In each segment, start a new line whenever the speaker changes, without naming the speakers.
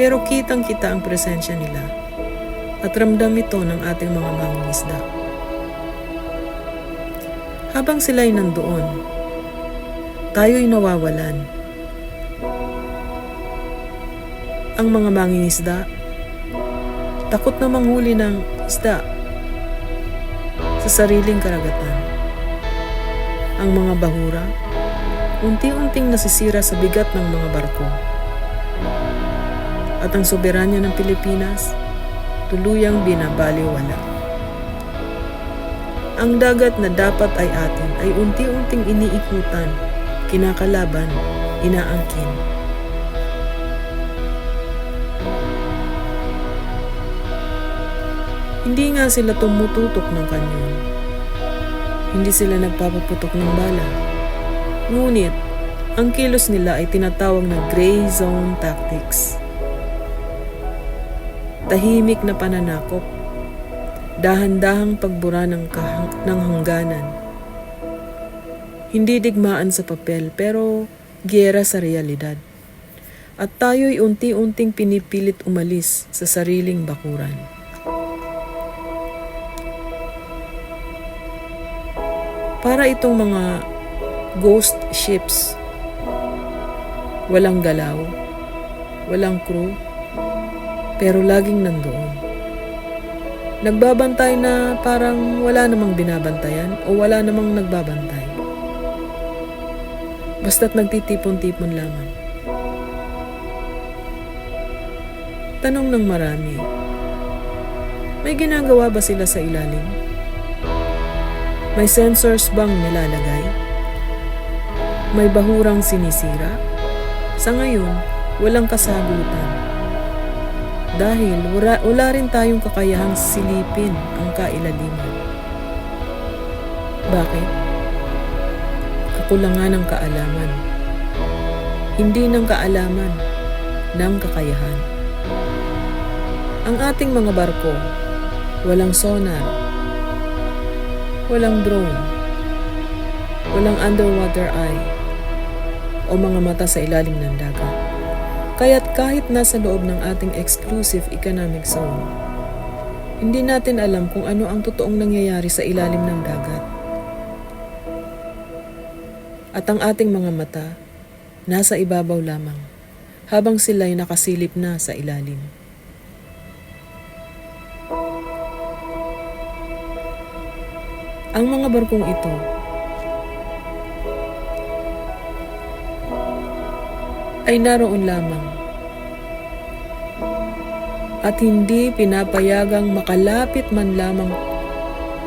Pero kitang kita ang presensya nila at ramdam ito ng ating mga mangingisda. Habang sila'y nandoon, tayo'y nawawalan. Ang mga mangingisda, takot na manghuli ng isda sa sariling karagatan. Ang mga bahura, unti-unting nasisira sa bigat ng mga barko. At ang soberanya ng Pilipinas, tuluyang binabaliwala. Ang dagat na dapat ay atin ay unti-unting iniikutan, kinakalaban, inaangkin. Hindi nga sila tumututok ng kanyon. Hindi sila nagpapaputok ng bala. Ngunit, ang kilos nila ay tinatawag na gray zone tactics. Tahimik na pananakop, dahan-dahang pagbura ng, kahang- ng hangganan. Hindi digmaan sa papel pero giyera sa realidad. At tayo'y unti-unting pinipilit umalis sa sariling bakuran. Para itong mga ghost ships. Walang galaw, walang crew, pero laging nandoon. Nagbabantay na parang wala namang binabantayan o wala namang nagbabantay. Basta't nagtitipon-tipon lamang. Tanong ng marami, may ginagawa ba sila sa ilalim? May sensors bang nilalagay? May bahurang sinisira? Sa ngayon, walang kasagutan. Dahil wala, wala rin tayong kakayahang silipin ang kailaliman. Bakit? Kakulangan ng kaalaman. Hindi ng kaalaman, ng kakayahan. Ang ating mga barko, walang sonar, walang drone, walang underwater eye, o mga mata sa ilalim ng dagat. Kaya't kahit nasa loob ng ating exclusive economic zone, hindi natin alam kung ano ang totoong nangyayari sa ilalim ng dagat. At ang ating mga mata, nasa ibabaw lamang, habang sila'y nakasilip na sa ilalim. Ang mga barkong ito ay naroon lamang at hindi pinapayagang makalapit man lamang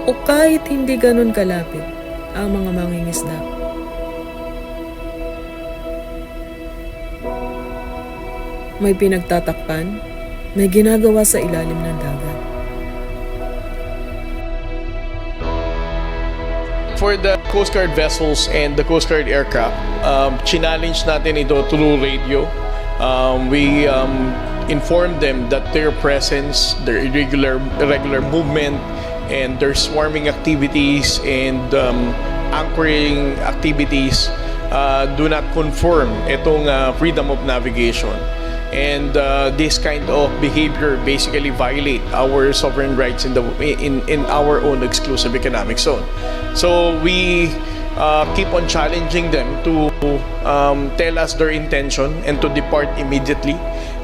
o kahit hindi ganun kalapit ang mga mangingisda. May pinagtatakpan, may ginagawa sa ilalim ng dagat.
For the Coast Guard vessels and the Coast Guard aircraft, um, challenge natin ito through radio. Um, we um, inform them that their presence, their irregular, movement, and their swarming activities and um, anchoring activities uh, do not conform itong uh, freedom of navigation. And uh, this kind of behavior basically violate our sovereign rights in the in in our own exclusive economic zone. So we uh, keep on challenging them to um, tell us their intention and to depart immediately.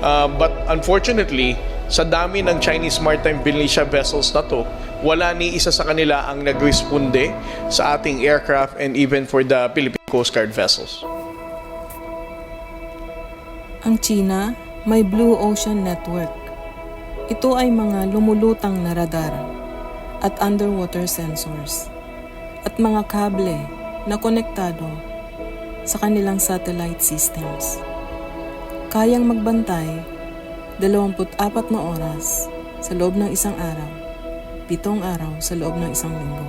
Uh, but unfortunately, sa dami ng Chinese maritime militia vessels na to, wala ni isa sa kanila ang nagresponde sa ating aircraft and even for the Philippine Coast Guard vessels.
Ang China may Blue Ocean Network. Ito ay mga lumulutang na radar at underwater sensors at mga kable na konektado sa kanilang satellite systems. Kayang magbantay 24 na oras sa loob ng isang araw, pitong araw sa loob ng isang linggo.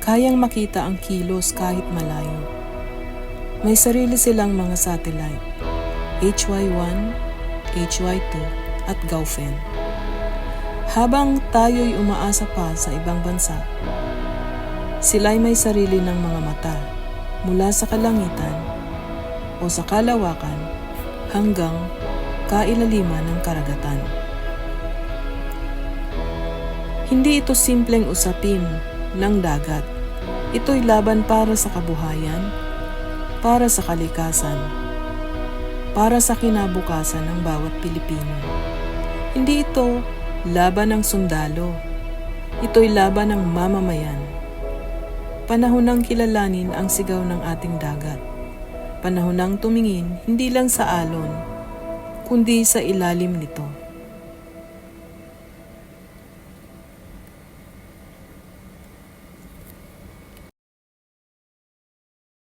Kayang makita ang kilos kahit malayo. May sarili silang mga satellite, HY1, HY2, at Gaufen. Habang tayo'y umaasa pa sa ibang bansa, sila'y may sarili ng mga mata mula sa kalangitan o sa kalawakan hanggang kailaliman ng karagatan. Hindi ito simpleng usapin ng dagat. Ito'y laban para sa kabuhayan, para sa kalikasan, para sa kinabukasan ng bawat Pilipino. Hindi ito laban ng sundalo. Ito'y laban ng mamamayan. Panahon ng kilalanin ang sigaw ng ating dagat. Panahon ng tumingin hindi lang sa alon, kundi sa ilalim nito.